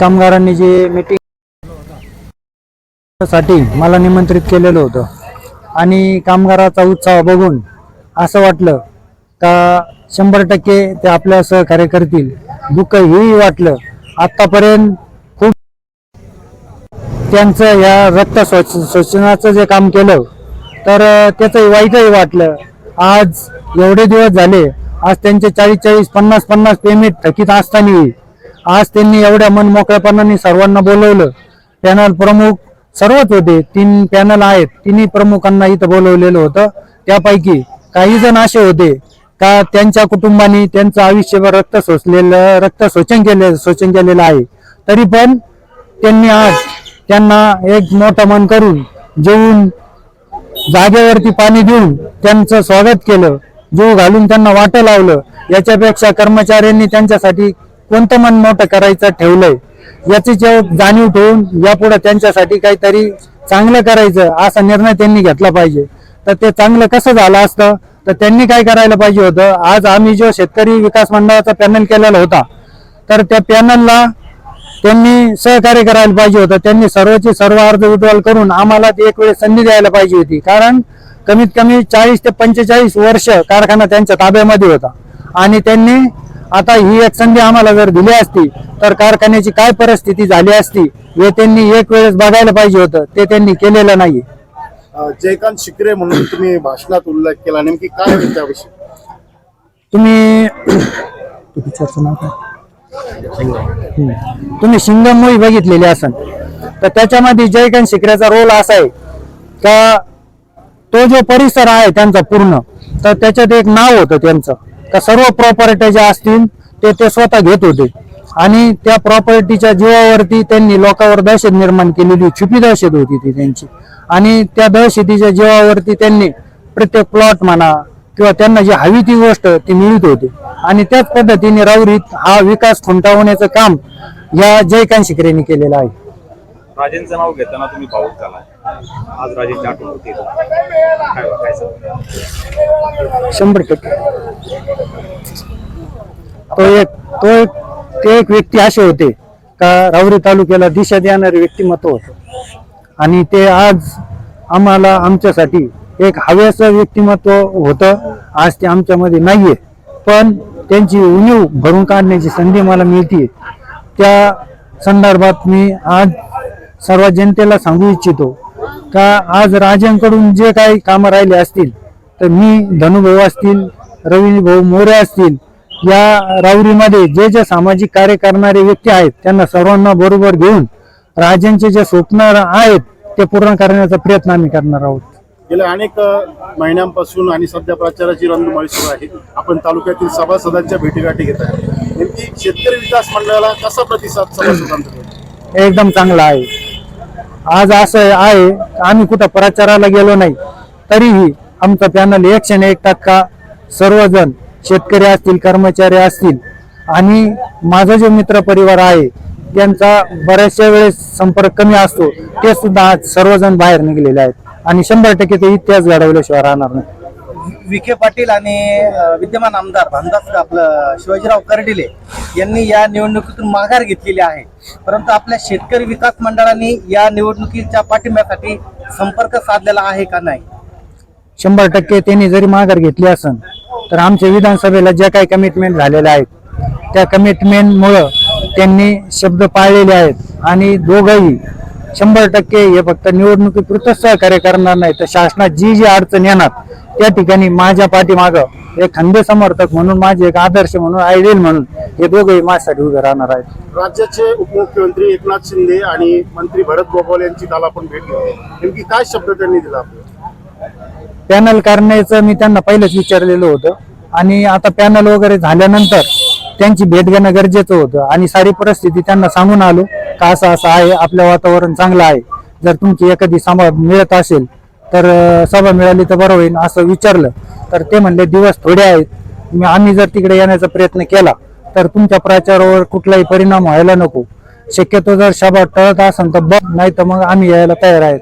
कामगारांनी जी मीटिंगसाठी मला निमंत्रित केलेलं होतं. आणि कामगाराचा उत्साह बघून असं वाटलं का शंभर टक्के ते आपल्या सहकार्य करतील. दुःख हेही वाटलं. आतापर्यंत खूप त्यांचं या रक्त स्वच्छ शोषणाचं जे काम केलं तर त्याचं त्याचंही वाईटही वाटलं. आज एवढे दिवस झाले आज त्यांचे चाळीस चाळीस पन्नास पन्नास पेमेंट थकीत असताना आज त्यांनी एवढ्या मन मोकळ्यापणाने सर्वांना बोलवलं. पॅनल प्रमुख सर्वच होते. तीन पॅनल आहेत. तिन्ही प्रमुखांना इथं बोलवलेलं होतं. त्यापैकी काही जण असे होते का त्यांच्या कुटुंबाने त्यांचं आयुष्यभर रक्त सोचलेलं रक्त शोषण केले शोषण केलेलं आहे. तरी पण त्यांनी आज त्यांना एक मोठं मन करून जेवून जागेवरती पाणी देऊन त्यांचं स्वागत केलं. जीव घालून त्यांना वाटं लावलं याच्यापेक्षा कर्मचाऱ्यांनी त्यांच्यासाठी कोणतं मन मोठं करायचं ठेवलंय याची जेव्हा जाणीव ठेवून यापुढे त्यांच्यासाठी काहीतरी चांगलं करायचं असा निर्णय त्यांनी घेतला पाहिजे. तर ते चांगलं कसं झालं असतं तर त्यांनी काय करायला पाहिजे होतं? आज आम्ही जो शेतकरी विकास मंडळाचा पॅनल केलेला होता तर त्या पॅनलला त्यांनी सहकार्य करायला पाहिजे होतं. त्यांनी सर्वचे सर्व अर्ज विड्रॉल करून आम्हाला ती एक वेळ संधी द्यायला पाहिजे होती. कारण कमीत कमी चाळीस ते पंचेचाळीस वर्ष कारखाना त्यांच्या ताब्यामध्ये होता. आणि त्यांनी आता ही एक संधी आम्हाला जर दिली असती तर कारखान्याची काय परिस्थिती झाली असती हे त्यांनी एक वेळेस बघायला पाहिजे होतं. ते त्यांनी केलेलं नाही जयकांत शिकरे म्हणून तुम्ही भाषणात उल्लेख केला. नेमकी काय त्याविषयी? तुम्ही. तुम्ही शिंगम मूवी बघितलेली असन. तर त्याच्यामध्ये जयकांत शिकऱ्याचा रोल असा आहे का तो जो परिसर आहे त्यांचा पूर्ण तर त्याच्यात एक नाव होतं त्यांचं. तर सर्व प्रॉपर्टी ज्या असतील ते ते स्वतः घेत होते. आणि त्या प्रॉपर्टीच्या जीवावरती त्यांनी लोकांवर दहशत निर्माण केलेली छुपी दहशत होती ती त्यांची. आणि त्या दहशतीच्या जीवावरती त्यांनी प्रत्येक प्लॉट म्हणा किंवा त्यांना जी हवी ती गोष्ट ती मिळत होती. आणि त्याच पद्धतीने राऊरीत हा विकास खुंटावण्याचं काम या जयकांत शिकरेने केलेलं आहे. राजेंचं नाव घेताना तुम्ही भाऊक झालाय आज राजेंची आठवण होती. काय काय सांगता? शंभर टक्के. तो एक तो एक ते एक व्यक्ती असे होते का रावरी तालुक्याला दिशा देणारे व्यक्तिमत्व होतं. आणि ते आज आम्हाला आमच्यासाठी एक हव्याचं व्यक्तिमत्व होतं. आज ते आमच्यामध्ये नाहीये. पण त्यांची उणीव भरून काढण्याची संधी मला मिळते त्या संदर्भात मी आज सर्व जनतेला सांगू इच्छितो का आज राजांकडून जे काही कामं राहिले असतील तर मी धनुभाऊ असतील रवी भाऊ मोरे असतील या राऊरीमध्ये जे जे सामाजिक कार्य करणारे व्यक्ती आहेत त्यांना सर्वांना बरोबर घेऊन राजांचे जे स्वप्न आहेत ते पूर्ण करण्याचा प्रयत्न आम्ही करणार आहोत. गेल्या अनेक महिन्यांपासून आणि सध्या प्रचाराची रणधुमाळी सुरू आहे. आपण तालुक्यातील सभासदांच्या भेटीगाठी घेत आहे नेमकी शेतकरी विकास मंडळाला कसा प्रतिसाद सभासदांचा? एकदम चांगला आहे. आज असं आहे आम्ही कुठं प्रचाराला गेलो नाही तरीही आमचं पॅनल एकशे एक टक्का सर्वजण शेतकरी असतील कर्मचारी असतील आणि माझा जो मित्र परिवार आहे त्यांचा बऱ्याचशा वेळेस संपर्क कमी असतो ते सुद्धा आज सर्वजण बाहेर निघलेले आहेत आणि शंभर टक्के ते इतिहास घडवल्याशिवाय राहणार नाही. विखे पाटील आणि विद्यमान आमदार भामदास आपलं शिवाजीराव कर्डिले यांनी या निवडणुकीतून माघार घेतलेली आहे. परंतु आपल्या शेतकरी विकास मंडळाने या निवडणुकीच्या पाठिंब्यासाठी संपर्क साधलेला आहे का नाही? शंभर टक्के त्यांनी जरी माघार घेतली असेल तर आमच्या विधानसभेला ज्या काही कमिटमेंट झालेल्या आहेत त्या कमिटमेंटमुळं त्यांनी शब्द पाळलेले आहेत आणि दोघंही शंभर टक्के हे फक्त निवडणुकीपुरतच सहकार्य करणार नाही तर शासनात जी जी अडचण येणार त्या ठिकाणी माझ्या पाठीमागं एक खंदे समर्थक म्हणून माझे एक आदर्श म्हणून आयडियल म्हणून हे दोघंही माझ्यासाठी उभे राहणार आहेत. राज्याचे उपमुख्यमंत्री एकनाथ शिंदे आणि मंत्री भरत गोपाल यांची काल आपण भेट घेतली. नेमकी काय शब्द त्यांनी दिला आपल्याला? पॅनल करण्याचं मी त्यांना पहिलेच विचारलेलं होतं. आणि आता पॅनल वगैरे झाल्यानंतर त्यांची भेट घेणं गरजेचं होतं. आणि सारी परिस्थिती त्यांना सांगून आलो का असं असं आहे आपलं वातावरण चांगलं आहे. जर तुमची एखादी सभा मिळत असेल तर सभा मिळाली तर बरं होईल असं विचारलं. तर ते म्हणले दिवस थोडे आहेत. मी आम्ही जर तिकडे येण्याचा प्रयत्न केला तर तुमच्या प्रचारावर कुठलाही परिणाम व्हायला नको. शक्यतो जर सभा टळत असेल तर बघ नाही तर मग आम्ही यायला तयार आहेत.